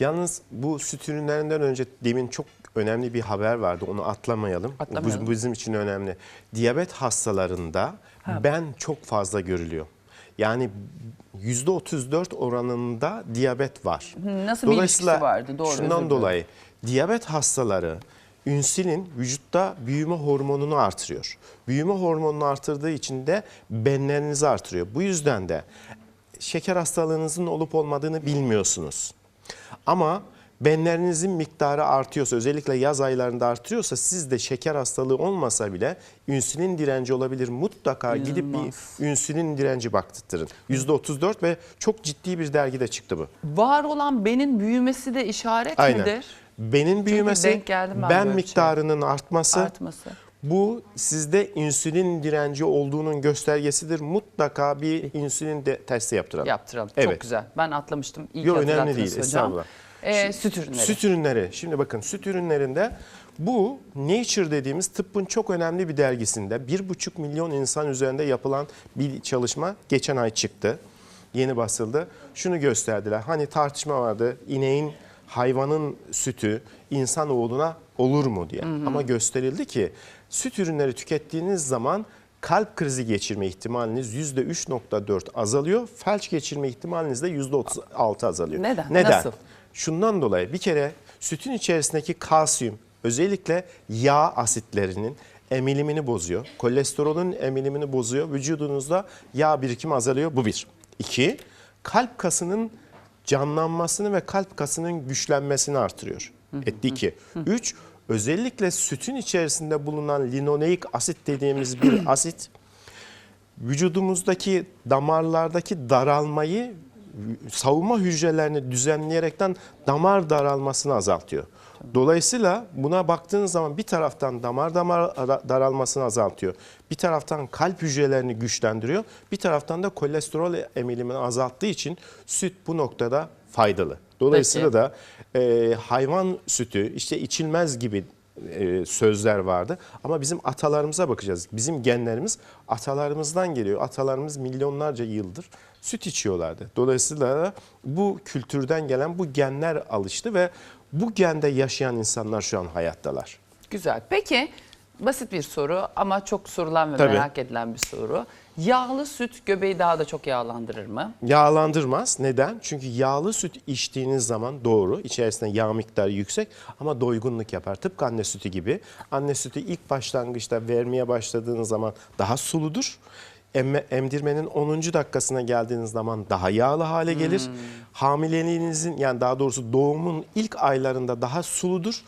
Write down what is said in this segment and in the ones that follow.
Yalnız bu süt ürünlerinden önce demin çok önemli bir haber vardı. Onu atlamayalım. Atlamayalım. Bu bizim için önemli. Diyabet hastalarında ben çok fazla görülüyor. Yani %34 oranında diyabet var. nasıl bir ilişkisi vardı? Doğru, Şundan dolayı diyabet hastaları insülin vücutta büyüme hormonunu artırıyor. Büyüme hormonunu artırdığı için de benlerinizi artırıyor. Bu yüzden de şeker hastalığınızın olup olmadığını bilmiyorsunuz. Ama benlerinizin miktarı artıyorsa özellikle yaz aylarında artıyorsa sizde şeker hastalığı olmasa bile insülin direnci olabilir. Mutlaka gidip İnanılmaz. bir insülin direnci baktırtırın. %34 ve çok ciddi bir dergide çıktı bu. Var olan benin büyümesi de işaret Aynen. midir? Benin büyümesi, ben ben, miktarının artması, Artması. Bu sizde insülin direnci olduğunun göstergesidir. Mutlaka bir insülin de testi yaptıralım. Yaptıralım. Evet. Çok güzel. Ben atlamıştım. İyi Yok önemli değil hocam. estağfurullah. Ee, süt ürünleri. Süt ürünleri. Şimdi bakın süt ürünlerinde bu Nature dediğimiz tıbbın çok önemli bir dergisinde 1,5 milyon insan üzerinde yapılan bir çalışma geçen ay çıktı. Yeni basıldı. Şunu gösterdiler. Hani tartışma vardı. İneğin, hayvanın sütü insanoğluna olur mu diye. Ama gösterildi ki süt ürünleri tükettiğiniz zaman kalp krizi geçirme ihtimaliniz %3.4 azalıyor. Felç geçirme ihtimaliniz de %36 azalıyor. Neden? Neden? Nasıl? Şundan dolayı bir kere sütün içerisindeki kalsiyum özellikle yağ asitlerinin emilimini bozuyor. Kolesterolün emilimini bozuyor. Vücudunuzda yağ birikimi azalıyor. Bu bir. İki, kalp kasının canlanmasını ve kalp kasının güçlenmesini artırıyor. Etti iki. Üç, özellikle sütün içerisinde bulunan linoleik asit dediğimiz bir asit vücudumuzdaki damarlardaki daralmayı savunma hücrelerini düzenleyerekten damar daralmasını azaltıyor. Dolayısıyla buna baktığınız zaman bir taraftan damar damar ara- daralmasını azaltıyor. Bir taraftan kalp hücrelerini güçlendiriyor. Bir taraftan da kolesterol emilimini azalttığı için süt bu noktada faydalı. Dolayısıyla Peki. da e, hayvan sütü işte içilmez gibi e, sözler vardı. Ama bizim atalarımıza bakacağız. Bizim genlerimiz atalarımızdan geliyor. Atalarımız milyonlarca yıldır süt içiyorlardı. Dolayısıyla da bu kültürden gelen bu genler alıştı ve bu gende yaşayan insanlar şu an hayattalar. Güzel. Peki basit bir soru ama çok sorulan ve Tabii. merak edilen bir soru. Yağlı süt göbeği daha da çok yağlandırır mı? Yağlandırmaz. Neden? Çünkü yağlı süt içtiğiniz zaman doğru, içerisinde yağ miktarı yüksek ama doygunluk yapar. Tıpkı anne sütü gibi. Anne sütü ilk başlangıçta vermeye başladığınız zaman daha suludur. Emme, emdirmenin 10. dakikasına geldiğiniz zaman daha yağlı hale gelir. Hamileliğinizin yani daha doğrusu doğumun ilk aylarında daha suludur.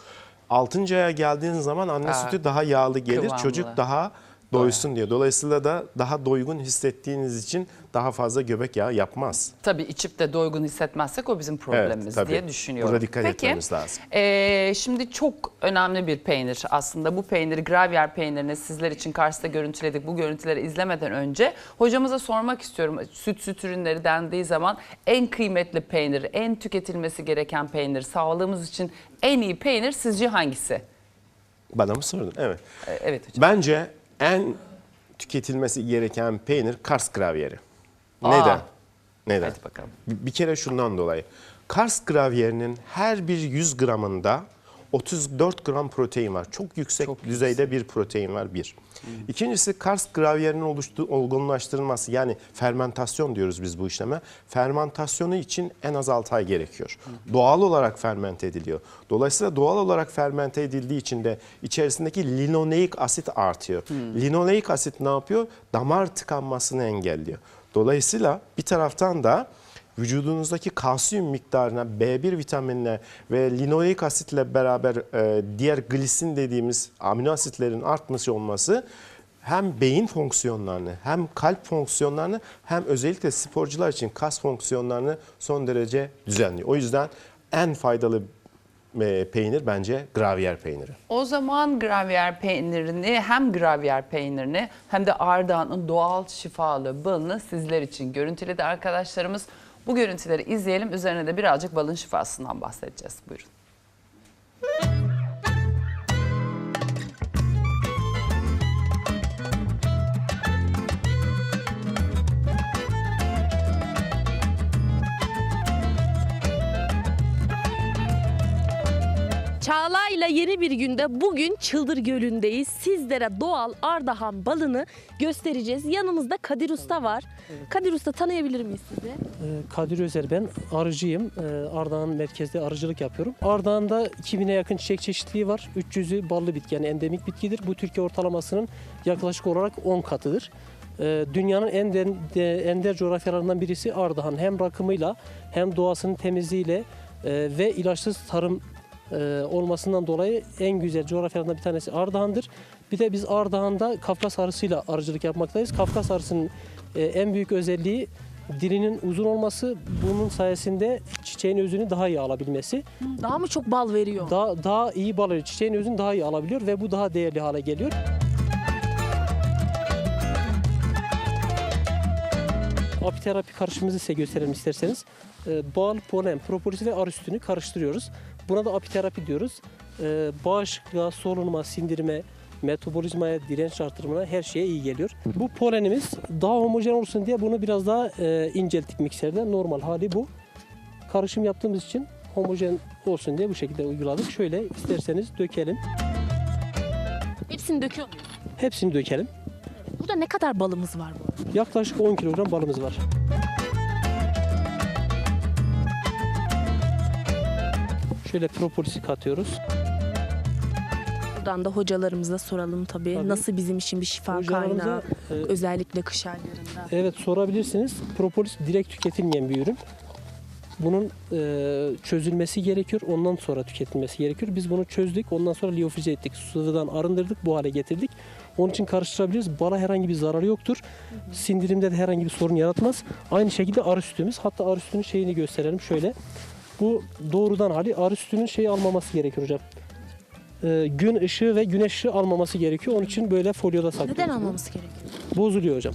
6. aya geldiğiniz zaman anne Aa, sütü daha yağlı gelir. kıvamlı. Çocuk daha doysun diyor. Dolayısıyla da daha doygun hissettiğiniz için daha fazla göbek yağı yapmaz. Tabii içip de doygun hissetmezsek o bizim problemimiz tabii. diye düşünüyorum. Burada dikkat Peki, etmemiz lazım. eee, şimdi çok önemli bir peynir aslında. Bu peyniri gravyer peynirini sizler için karşısında görüntüledik. Bu görüntüleri izlemeden önce hocamıza sormak istiyorum. Süt süt ürünleri dendiği zaman en kıymetli peynir, en tüketilmesi gereken peynir, sağlığımız için en iyi peynir sizce hangisi? Bana mı sordun? Evet. Ee, evet hocam. Bence en tüketilmesi gereken peynir Kars gravyeri. Aa. Neden? Neden? Hadi bakalım. Bir kere şundan dolayı. Kars gravyerinin her bir 100 gramında 34 gram protein var. Çok yüksek düzeyde bir protein var bir. İkincisi Kars gravyerinin oluştuğu olgunlaştırılması yani fermentasyon diyoruz biz bu işleme. Fermentasyonu için en az 6 ay gerekiyor. Doğal olarak fermente ediliyor. Dolayısıyla doğal olarak fermente edildiği için de içerisindeki linoleik asit artıyor. Linoleik asit ne yapıyor? Damar tıkanmasını engelliyor. Dolayısıyla bir taraftan da vücudunuzdaki kalsiyum miktarına B1 vitaminine ve linoleik asitle beraber e, diğer glisin dediğimiz amino asitlerin artması olması hem beyin fonksiyonlarını hem kalp fonksiyonlarını hem özellikle sporcular için kas fonksiyonlarını son derece düzenliyor. O yüzden en faydalı e, peynir bence gravyer peyniri. O zaman gravyer peynirini hem gravyer peynirini hem de Ardahan'ın doğal şifalı balını sizler için görüntüledi arkadaşlarımız. Bu görüntüleri izleyelim. Üzerine de birazcık balın şifasından bahsedeceğiz. Buyurun. Çağla ile yeni bir günde bugün Çıldır Gölü'ndeyiz. Sizlere doğal Ardahan balını göstereceğiz. Yanımızda Kadir Usta var. Kadir Usta tanıyabilir miyiz sizi? Ee, Kadir Özer ben arıcıyım. Ee, Ardahan merkezde arıcılık yapıyorum. Ardahan'da 2000'e yakın çiçek çeşitliliği var. 300'ü ballı bitki yani endemik bitkidir. Bu Türkiye ortalamasının yaklaşık olarak 10 katıdır. Ee, Dünyanın en de- de- ender coğrafyalarından birisi Ardahan. Hem rakımıyla hem doğasının temizliğiyle e, ve ilaçsız tarım e, olmasından dolayı en güzel coğrafyalarından bir tanesi Ardahan'dır. Bir de biz Ardahan'da Kafkas arısıyla arıcılık yapmaktayız. Kafkas arısının e, en büyük özelliği dilinin uzun olması. Bunun sayesinde çiçeğin özünü daha iyi alabilmesi. Daha mı çok bal veriyor? Daha, daha iyi bal alıyor. Çiçeğin özünü daha iyi alabiliyor ve bu daha değerli hale geliyor. Apiterapi karışımımızı size gösterelim isterseniz. Ee, bal, polen, propolis ve arı sütünü karıştırıyoruz. Buna da apiterapi diyoruz. Ee, bağışıklığa, solunuma, sindirime, metabolizmaya, direnç artırımına her şeye iyi geliyor. Bu polenimiz daha homojen olsun diye bunu biraz daha e, incelttik mikserde. Normal hali bu. Karışım yaptığımız için homojen olsun diye bu şekilde uyguladık. Şöyle isterseniz dökelim. Hepsini döküyor muyuz? Hepsini dökelim. Burada ne kadar balımız var bu? arada? Yaklaşık 10 kilogram balımız var. Şöyle propolisi katıyoruz. Buradan da hocalarımıza soralım tabii. Tabii. Nasıl bizim için bir şifa Hocalarımıza, kaynağı? e, Özellikle kış aylarında. Evet sorabilirsiniz. Propolis direkt tüketilmeyen bir ürün. Bunun e, çözülmesi gerekiyor. Ondan sonra tüketilmesi gerekiyor. Biz bunu çözdük. Ondan sonra liofilize ettik. Sıvıdan arındırdık. Bu hale getirdik. Onun için karıştırabiliriz. Bala herhangi bir zararı yoktur. Sindirimde de herhangi bir sorun yaratmaz. Aynı şekilde arı sütümüz. Hatta arı sütünün şeyini gösterelim. Şöyle. Bu doğrudan hali arı sütünün şeyi almaması gerekiyor hocam. E, gün ışığı ve güneş ışığı almaması gerekiyor. Onun için böyle folyoda saklıyoruz. Neden almamız gerekiyor? Bozuluyor hocam.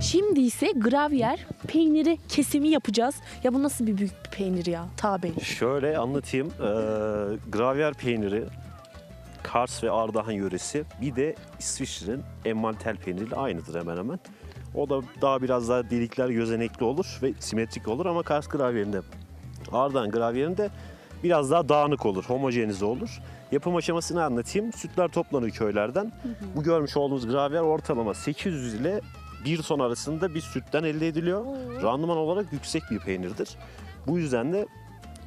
Şimdi ise gravyer peyniri kesimi yapacağız. Ya bu nasıl bir büyük bir peynir ya? Ta Bey. Şöyle anlatayım. Ee, gravyer peyniri, Kars ve Ardahan yöresi. Bir de İsviçre'nin emmantel peyniriyle aynıdır hemen hemen. O da daha biraz daha delikler gözenekli olur ve simetrik olur ama Kars gravyerinde, Ardahan gravyerinde biraz daha dağınık olur, homojenize olur. Yapım aşamasını anlatayım. Sütler toplanıyor köylerden. Bu görmüş olduğunuz gravyer ortalama 800 ile 1 ton arasında bir sütten elde ediliyor. Randıman olarak yüksek bir peynirdir. Bu yüzden de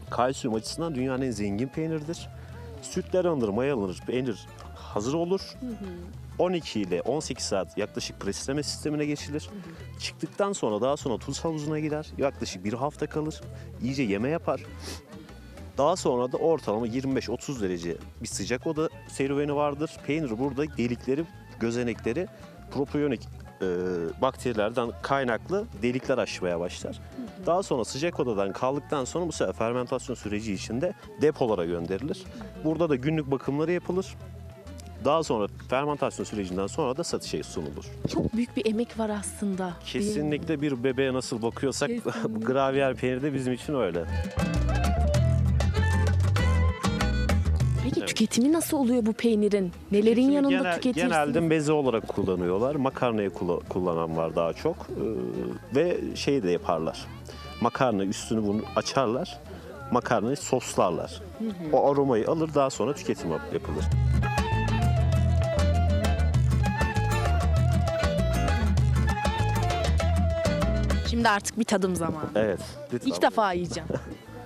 kalsiyum açısından dünyanın en zengin peyniridir. Sütler alınır, mayalanır, peynir hazır olur. 12 ile 18 saat yaklaşık presleme sistemine geçilir. Çıktıktan sonra daha sonra tuz havuzuna gider. Yaklaşık bir hafta kalır. İyice yeme yapar. Daha sonra da ortalama 25-30 derece bir sıcak oda serüveni vardır. Peynir burada delikleri, gözenekleri propiyonik e, bakterilerden kaynaklı delikler aşmaya başlar. Daha sonra sıcak odadan kaldıktan sonra bu sefer fermentasyon süreci içinde depolara gönderilir. Burada da günlük bakımları yapılır. Daha sonra fermentasyon sürecinden sonra da satışa sunulur. Çok büyük bir emek var aslında. Kesinlikle bir bebeğe nasıl bakıyorsak Kesinlikle. gravyer peyniri de bizim için öyle. Peki tüketimi nasıl oluyor bu peynirin? Nelerin Şimdi yanında genel- tüketirsiniz? Genelde meze olarak kullanıyorlar. Makarnayı kula- kullanan var daha çok. Ee, ve şey de yaparlar. Makarna üstünü bunu açarlar. Makarnayı soslarlar. O aromayı alır daha sonra tüketim yap- yapılır. Şimdi artık bir tadım zamanı. Evet. Lütfen. İlk defa yiyeceğim.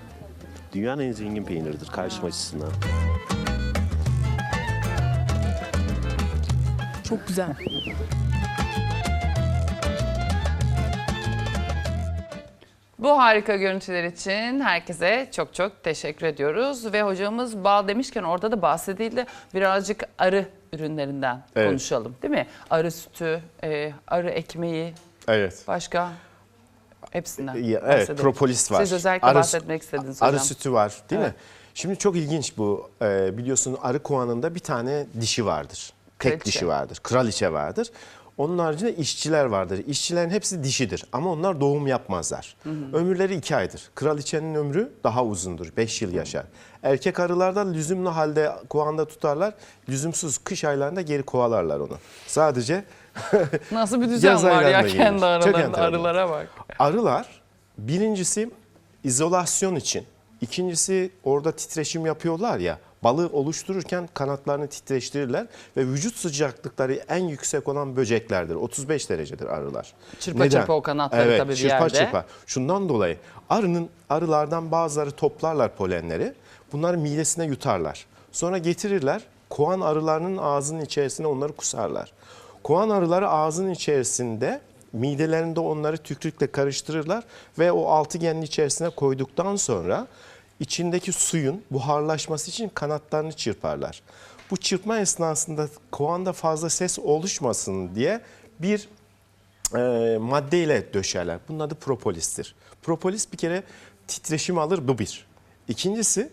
Dünyanın en zengin peyniridir karşıma açısından. Çok güzel. Bu harika görüntüler için herkese çok çok teşekkür ediyoruz. Ve hocamız bal demişken orada da bahsedildi. Birazcık arı ürünlerinden Evet. konuşalım değil mi? Arı sütü, e, arı ekmeği, Evet. başka hepsinden Ya, evet, bahsedelim. propolis var. Siz özellikle Arı- bahsetmek istediniz hocam. Arı sütü var değil Evet. mi? Şimdi çok ilginç bu. Ee, biliyorsun arı kovanında bir tane dişi vardır. Tek Kraliçe. dişi vardır. Kraliçe vardır. Onun haricinde işçiler vardır. İşçilerin hepsi dişidir ama onlar doğum yapmazlar. Ömürleri iki aydır. Kraliçenin ömrü daha uzundur. Beş yıl yaşar. Erkek arılarda lüzumlu halde kovanda tutarlar. Lüzumsuz kış aylarında geri kovalarlar onu. Sadece Nasıl bir düzen var ya kendi aralarında arılara bak. Arılar birincisi izolasyon için. İkincisi orada titreşim yapıyorlar ya. Balığı oluştururken kanatlarını titreştirirler ve vücut sıcaklıkları en yüksek olan böceklerdir. 35 derecedir arılar. Çırpa çırpa o kanatları evet, tabii bir çırpa yerde. Çırpa. Şundan dolayı arının arılardan bazıları toplarlar polenleri. Bunları midesine yutarlar. Sonra getirirler. Kovan arılarının ağzının içerisine onları kusarlar. Kovan arıları ağzının içerisinde midelerinde onları tükürükle karıştırırlar ve o altıgenin içerisine koyduktan sonra içindeki suyun buharlaşması için kanatlarını çırparlar. Bu çırpma esnasında kovanda fazla ses oluşmasın diye bir e, maddeyle döşerler. Bunun adı propolistir. Propolis bir kere titreşim alır bu bir. İkincisi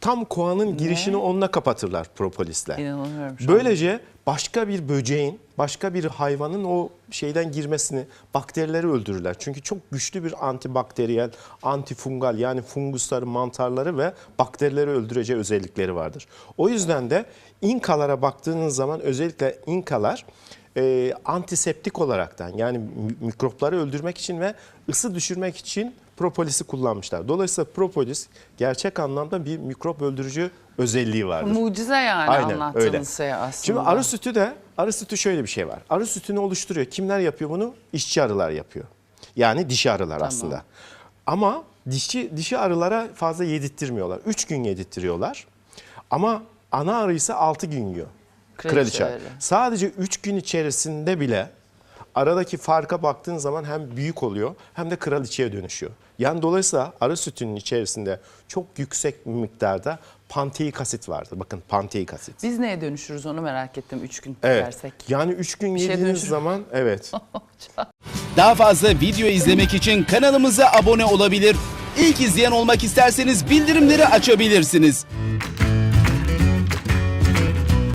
tam kovanın girişini onunla kapatırlar propolisle. İnanamıyorum şu an. Böylece başka bir böceğin, başka bir hayvanın o şeyden girmesini, bakterileri öldürürler. Çünkü çok güçlü bir antibakteriyel, antifungal yani fungusları, mantarları ve bakterileri öldüreceği özellikleri vardır. O yüzden de inkalara baktığınız zaman özellikle inkalar e, antiseptik olaraktan yani mi- mikropları öldürmek için ve ısı düşürmek için propolisi kullanmışlar. Dolayısıyla propolis gerçek anlamda bir mikrop öldürücü özelliği vardır. Mucize yani Aynen, anlattığınız öyle. şey aslında. Şimdi arı sütü de arı sütü şöyle bir şey var. Arı sütünü oluşturuyor. Kimler yapıyor bunu? İşçi arılar yapıyor. Yani dişi arılar aslında. Ama dişi dişi arılara fazla yedirtmiyorlar. Üç gün yedirtiyorlar. Ama ana arı ise altı gün yiyor. Kraliçe Kraliçe. Sadece üç gün içerisinde bile aradaki farka baktığın zaman hem büyük oluyor hem de kraliçeye dönüşüyor. Yani dolayısıyla arı sütünün içerisinde çok yüksek miktarda panteik asit vardır. Bakın panteik asit. Biz neye dönüşürüz onu merak ettim 3 gün Evet. yersek. Yani üç gün şeye yediğiniz dönüşür. zaman evet. Daha fazla video izlemek için kanalımıza abone olabilir. İlk izleyen olmak isterseniz bildirimleri açabilirsiniz.